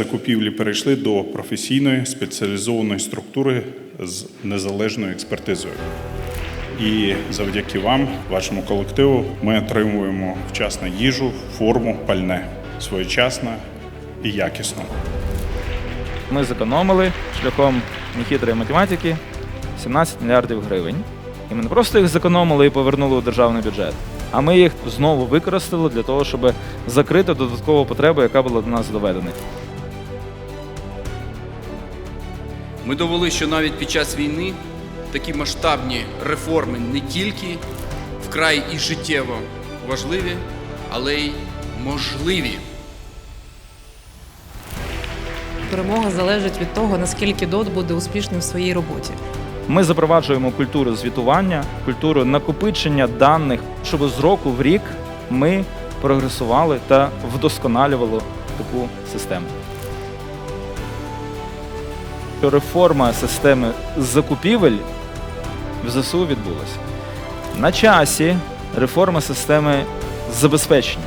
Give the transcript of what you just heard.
закупівлі перейшли до професійної спеціалізованої структури з незалежною експертизою. І завдяки вам, вашому колективу, ми отримуємо вчасно їжу, форму, пальне своєчасно і якісно. Ми зекономили шляхом нехитрої математики 17 мільярдів гривень. І ми не просто їх зекономили і повернули у державний бюджет, а ми їх знову використали для того, щоб закрити додаткову потребу, яка була до нас доведена. Ми довели, що навіть під час війни такі масштабні реформи не тільки вкрай і життєво важливі, але й можливі. Перемога залежить від того, наскільки ДОТ буде успішним в своїй роботі. Ми запроваджуємо культуру звітування, культуру накопичення даних, щоб з року в рік ми прогресували та вдосконалювали таку систему. Реформа системи закупівель в ЗСУ відбулася. На часі реформа системи забезпечення.